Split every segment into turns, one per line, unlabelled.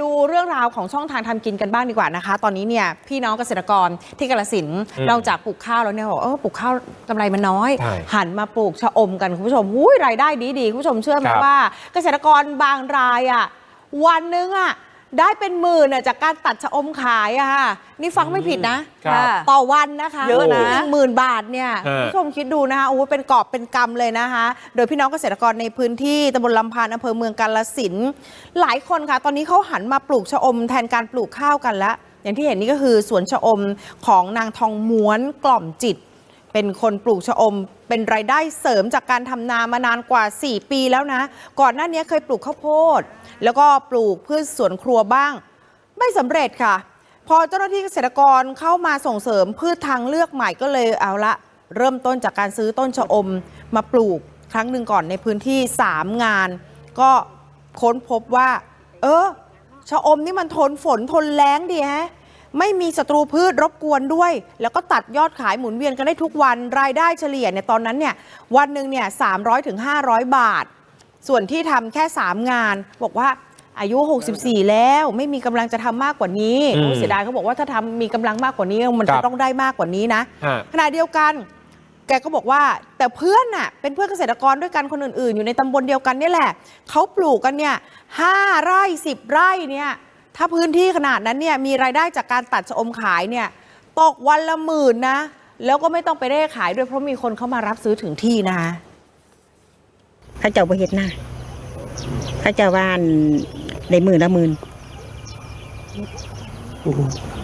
ดูเรื่องราวของช่องทางทำกินกันบ้างดีกว่านะคะ ตอนนี้เนี่ยพี่น้องเกษตรกรที่กาลสินธุ์
อืม
นอกจากปลูกข้าวแล้วเนี่ยบอกเออปลูกข้าวกำไรมันน้อย
ใช่
หันมาปลูกชะอมกันคุณผู้ชมหุ้ยรายได้ดีดีๆคุณผู้ชมเชื่อไหม
ครับ
ว่า เกษตรกรบางรายอะวันหนึงอะ ได้เป็นหมื่นอะจากการตัดชะอมขายอะค่ะนี่ฟังไม่ผิดนะ
ครับ
ต่อวันนะคะ
เยอะนะ
หนึ่งหมื่นบาทเนี่ย
ฮะ
คุณผู้ชมคิดดูนะคะโอ้โหเป็นกอบเป็นกำเลยนะคะ โดยพี่น้องเกษตรกรในพื้นที่ตำบลลำพานอำเภอเมืองกาลสินธุ์หลายคนค่ะ ตอนนี้เขาหันมาปลูกชะอมแทนการปลูกข้าวกันแล้ว อย่างที่เห็นนี่ก็คือสวนชะอมของนางทองม้วนกล่อมจิต เป็นคนปลูกชะอม เป็นรายได้เสริมจากการทำนามานานกว่า 4 ปีแล้วนะ ก่อนหน้านี้เคยปลูกข้าวโพด แล้วก็ปลูกพืชสวนครัวบ้าง ไม่สำเร็จค่ะ พอเจ้าหน้าที่เกษตรกรเข้ามาส่งเสริมพืชทางเลือกใหม่ก็เลยเอาละ เริ่มต้นจากการซื้อต้นชะอมมาปลูกครั้งหนึ่งก่อนในพื้นที่ 3 งาน ก็ค้นพบว่า เออชะอมนี่มันทนฝนทนแล้งดีฮะ ไม่มีศัตรูพืชรบกวนด้วย แล้วก็ตัดยอดขายหมุนเวียนกันได้ทุกวันรายได้เฉลี่ยเนี่ยตอนนั้นเนี่ยวันหนึ่งเนี่ย300ถึง500บาท ส่วนที่ทำแค่ 3 งาน บอกว่าอายุ 64 แล้วไม่มีกำลังจะทำมากกว่านี้
อืม
โอ้เสียดายเขาบอกว่าถ้าทำมีกำลังมากกว่านี้มัน
ครั
จะ
บ
ต้องได้มากกว่านี้นะ
ฮะ
ขณะเดียวกัน แกก็บอกว่า แต่เพื่อนน่ะเป็นเพื่อนเกษตรกรด้วยกันคนอื่นๆ อยู่ในตำบลเดียวกันเนี่ยแหละเขาปลูกกันเนี่ยห้าไร่สิบไร่เนี่ย ถ้าพื้นที่ขนาดนั้นเนี่ยมีรายได้จากการตัดชะอมขายเนี่ยตกวันละหมื่นนะ แล้วก็ไม่ต้องไปเร่ขายด้วยเพราะมีคนเข้ามารับซื้อถึงที่นะคะ
เข้าเจ้าบ่เฮ็ดหน้าเข้าเจ้าว่าอันได้หมื่นละหมื่น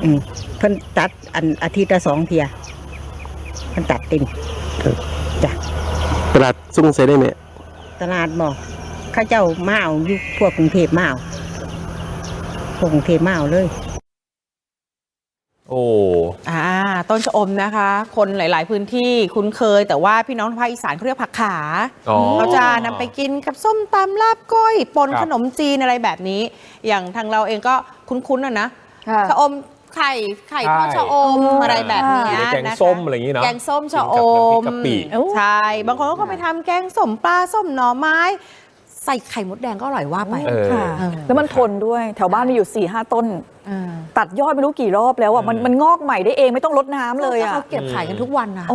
อืมเพิ่นตัดอันอาทิตย์ละสองเทียเพิ่นตัดเต็ม
ครับ
จ้ะ
ตลาดซุ้งใส่ได้ไหม
ตลาดบอกเข้าเจ้ามาเอาอยู่พวกกรุงเทพมาเอา พวกกรุงเทพมาเอาเลย
โอ้
อ่าต้นชะอมนะคะ คนหลาย ๆ พื้นที่คุ้นเคย แต่ว่าพี่น้องทางภาคอีสานเขาเรียกผักขา
อ๋อ
เขาจะนำไปกินกับส้มตำลาบก้อยปน
ครับ
ขนมจีนอะไรแบบนี้ อย่างทางเราเองก็คุ้นๆนะนะ
ค่ะ
ชะอมไข่ไข่ทอด
ใช่
ชะอมอะไรแบบเนี้
อยู่
ย
ในแกง
นะคะ
ส้มอะไรอย่างนี้เนาะ
แกงส้มชะอ
กิน
ม
กับน้ำพริกกะปิ
ใช่ บางคนก็ไปทำแกงส้มปลาส้มหน่อไม้ ใส่ไข่มดแดงก็อร่อยว่าไป
แล้วมันทนด้วยแถวบ้านมีอยู่สี่ห้าต้น ตัดยอดไม่รู้กี่รอบแล้วอะมัน
มั
นงอกใหม่ได้เองไม่ต้องลดน้ำเลยอะ
เขาเก็บขายกันทุกวันนะ